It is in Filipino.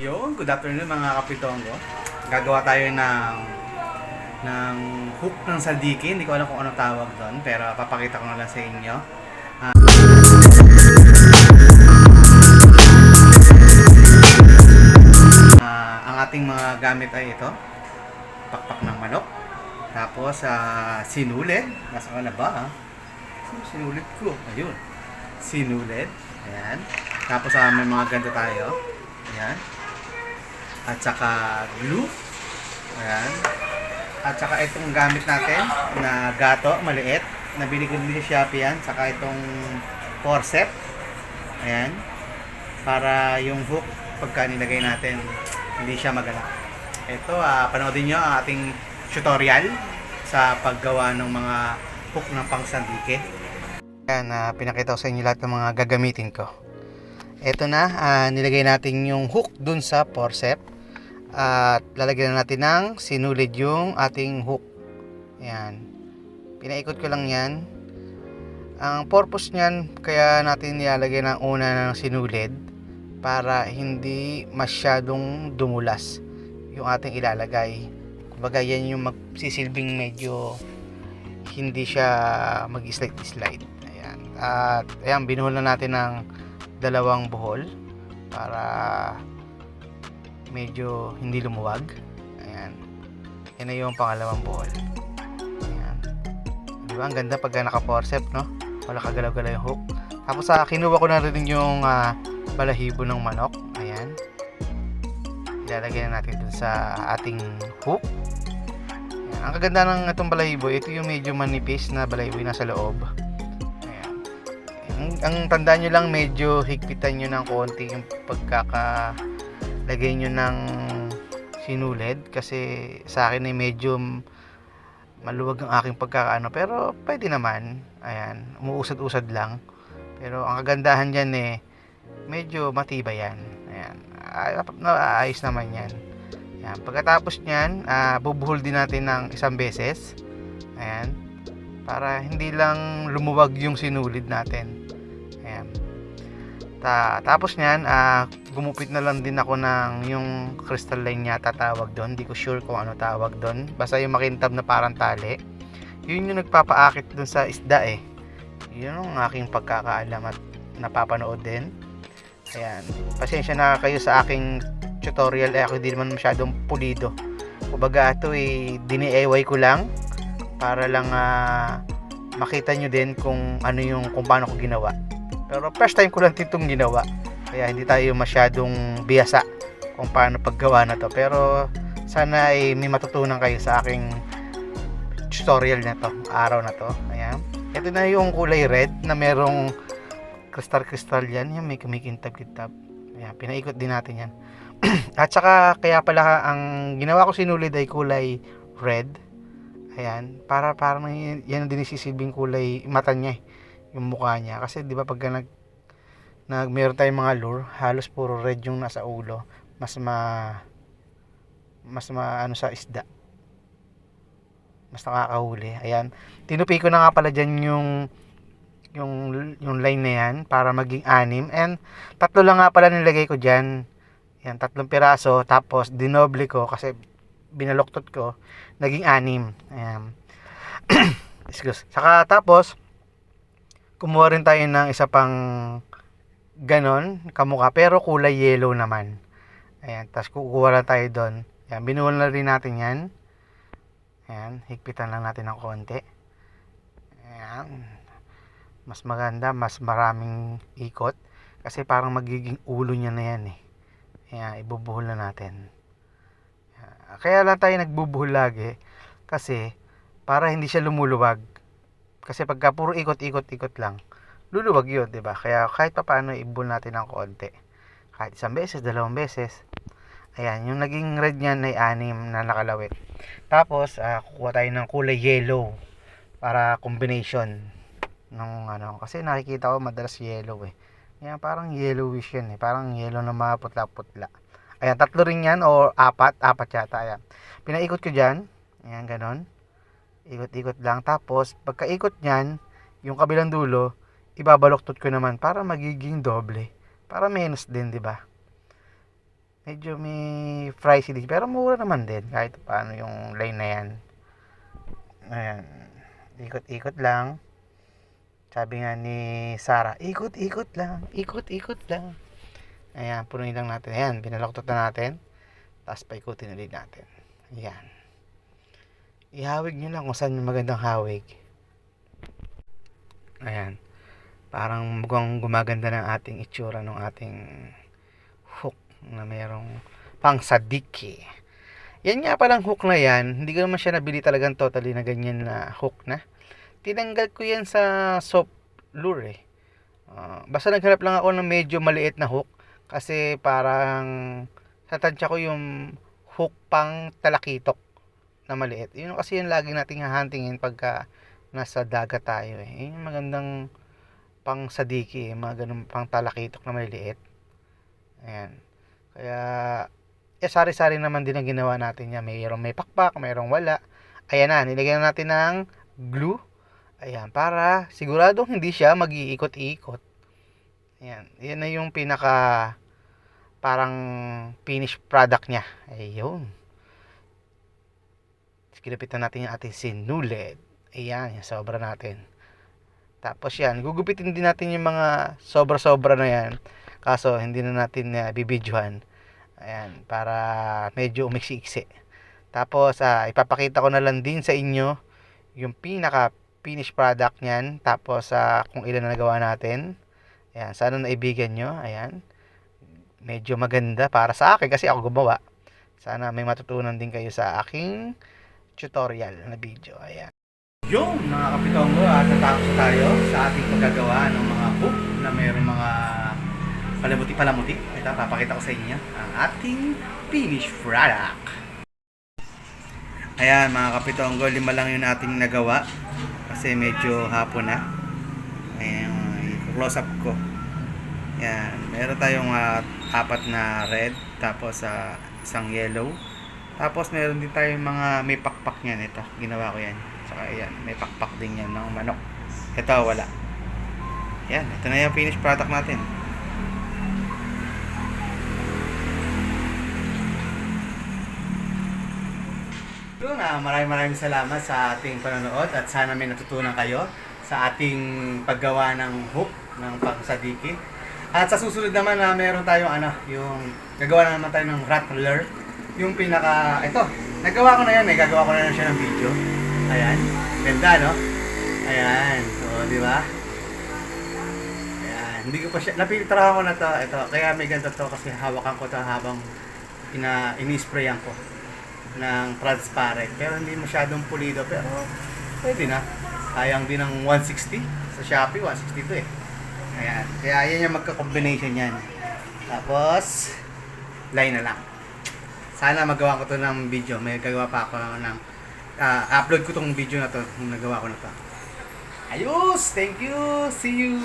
Yun, good afternoon mga kapitongo. Gagawa tayo ng ng hook ng sadiki. Hindi ko alam kung ano tawag doon, pero papakita ko na lang sa inyo. Ah. Ah, ang ating mga gamit ay ito. Pakpak ng manok. Tapos, ah, sinulid. Nasa ka na ba? Sino Sinulid ko. Ayun. Sinulid. Ayan. Tapos, ah, may mga ganito tayo. Ayan at saka glue. Ayan. At saka itong gamit natin na gato, maliit. Nabili ko din sa Shopee yan. Saka itong forceps. Ayan. Para yung hook, pagka nilagay natin, hindi siya magala. Ito, ah, panoodin nyo ang ating tutorial sa paggawa ng mga hook ng pangsandike. Ayan, ah, pinakita ko sa inyo lahat ng mga gagamitin ko. Ito na, ah, nilagay natin yung hook dun sa forceps. At lalagyan na natin ng sinulid yung ating hook. Ayan. Pinaikot ko lang yan. Ang purpose niyan, kaya natin nilalagay ng una ng sinulid para hindi masyadong dumulas yung ating ilalagay. Kumbaga yan yung magsisilbing medyo hindi siya mag-slide-slide. Ayan. At ayan, binuhol na natin ng dalawang buhol para medyo hindi lumuwag. Ayan. Yan na yung pangalawang buhol. Ayan. Di ba? Ang ganda pag naka-forceps, no? Wala kagalaw-galaw yung hook. Tapos sa kinuha ko na rin yung ah, balahibo ng manok. Ayan. Ilalagay na natin dun sa ating hook. Ayan. Ang kaganda ng itong balahibo, ito yung medyo manipis na balahibo yung nasa loob. Ayan. Ang, ang tandaan nyo lang, medyo higpitan nyo ng konti yung pagkaka lagay nyo ng sinulid kasi sa akin ay medyo maluwag ang aking pagkakaano. Pero pwede naman. Ayan umuusad-usad lang. Pero ang kagandahan dyan eh medyo matibay yan. Ayan ay, naayos naman yan. Ayan. pagkatapos nyan ah, bubuhol din natin ng isang beses. Ayan para hindi lang lumuwag yung sinulid natin Ta tapos niyan, ah, gumupit na lang din ako ng yung crystalline yata tawag doon. Hindi ko sure kung ano tawag doon. Basta yung makintab na parang tali. Yun yung nagpapaakit doon sa isda eh. Yun ang aking pagkakaalam at napapanood din. Ayan. Pasensya na kayo sa aking tutorial. Eh, ako hindi naman masyadong pulido. Kumbaga ito eh, dini-EY ko lang para lang ah, makita nyo din kung ano yung kung paano ko ginawa. Pero first time ko lang itong ginawa. Kaya hindi tayo masyadong biyasa kung paano paggawa na to. Pero sana ay may matutunan kayo sa aking tutorial na to, araw na to. Ayan. Ito na yung kulay red na merong kristal-kristal yan. Yan may kumikintab-kintab. Ayan, pinaikot din natin yan. At saka kaya pala ang ginawa ko sinulid ay kulay red. Ayan, para parang yan din isisilbing kulay mata niya eh yung mukha niya. Kasi 'di ba pag nag nag meron tayong mga lure halos puro red yung nasa ulo. Mas ma mas ma ano sa isda. Mas nakakahuli. Ayan. Tinupi ko na nga pala dyan yung yung yung line na yan para maging anim. And tatlo lang nga pala nilagay ko dyan. Yan tatlong piraso. Tapos dinoble ko kasi binaloktot ko naging anim. Ayan. Excuse. Saka tapos kumuha rin tayo ng isa pang ganon, kamukha, pero kulay yellow naman. Ayan, tapos kukuha lang tayo doon. Ayan, binuhol na rin natin yan. Ayan, higpitan lang natin ng konti. Ayan. Mas maganda, mas maraming ikot. Kasi parang magiging ulo niya na yan eh. Ayan, ibubuhol na natin. Ayan. Kaya lang tayo nagbubuhol lagi. Kasi, para hindi siya lumuluwag kasi pagka puro ikot-ikot-ikot lang, luluwag yun, di ba? Kaya kahit pa paano ibul natin ng konti. Kahit isang beses, dalawang beses. Ayan, yung naging red niyan ay anim na nakalawit. Tapos, uh, kukuha tayo ng kulay yellow para combination ng ano. Kasi nakikita ko madalas yellow eh. Ayan, parang yellowish yan eh. Parang yellow na mga putla-putla. Ayan, tatlo rin yan o apat. Apat yata. Ayan. Pinaikot ko dyan. Ayan, ganon ikot-ikot lang tapos pagkaikot niyan yung kabilang dulo ibabaloktot ko naman para magiging doble para menos din di ba medyo may pricey din. Pero mura naman din kahit paano yung line na yan. Ayan. Ikot-ikot lang. Sabi nga ni Sarah, ikot-ikot lang, ikot-ikot lang. Ayan, punuin lang natin. Ayan, binaloktot na natin. Tapos paikutin ulit natin. Ayan. Ihawig nyo lang kung saan yung magandang hawig. Ayan. Parang mukhang gumaganda ng ating itsura ng ating hook na mayroong pang sadiki. Yan nga palang hook na yan, hindi ko naman siya nabili talagang totally na ganyan na hook na. Tinanggal ko yan sa soap lure eh. Ah, basta naghanap lang ako ng medyo maliit na hook kasi parang sa tansya ko yung hook pang talakitok na maliit. Yun kasi yung lagi nating hahuntingin pagka nasa dagat tayo eh. Yun yung magandang pang sadiki, eh, mga ganun pang talakitok na maliliit. Ayan. Kaya, eh, sari-sari naman din ang ginawa natin niya. Mayroong may pakpak, mayroong wala. Ayan na, nilagyan na natin ng glue. Ayan, para siguradong hindi siya mag-iikot-ikot. Ayan, yan na yung pinaka parang finished product niya. Ayun. Kinapitan natin yung ating sinulid. Ayan, yung sobra natin. Tapos yan, gugupitin din natin yung mga sobra-sobra na yan. Kaso, hindi na natin uh, bibidyohan. Ayan, para medyo umiksi-iksi. Tapos, ah, ipapakita ko na lang din sa inyo yung pinaka finished product niyan. Tapos, ah, kung ilan na nagawa natin. Ayan, sana naibigan nyo. Ayan. Medyo maganda para sa akin kasi ako gumawa. Sana may matutunan din kayo sa aking tutorial na video. Ayan. Yung mga kapitongo at natapos na tayo sa ating paggagawa ng mga hook na mayroong mga palamuti-palamuti. Ito, papakita ko sa inyo ang ating finished product. Ayan mga kapitongo, lima lang yung ating nagawa kasi medyo hapon na. Ayan, close up ko. Ayan, meron tayong ah, apat na red, tapos sa isang yellow. Tapos meron din tayong mga may pakpak niyan ito. Ginawa ko yan. Saka ayan, may pakpak din yan ng manok. Ito wala. Yan, ito na yung finished product natin. Yun na, maraming maraming salamat sa ating panonood at sana may natutunan kayo sa ating paggawa ng hook ng pangsadiki. At sa susunod naman na meron tayong ano, yung gagawa na naman tayo ng rattler. Yung pinaka, ito, nagawa ko na yan eh, gagawa ko na lang siya ng video. Ayan, ganda no? Ayan, so di ba? Ayan, hindi ko pa siya, napiltrahan ko na to, ito, kaya may ganda to kasi hawakan ko to habang ina, ini-sprayan ko ng transparent. Pero hindi masyadong pulido. Pero pwede na. Sayang din ng 160. Sa Shopee, 160 to eh. Ayan. Kaya yan yung magka-combination yan. Tapos, line na lang. Sana magawa ko to ng video. May gagawa pa ako ng ah, upload ko tong video na to. Nung nagawa ko na to. Ayos! Thank you! See you!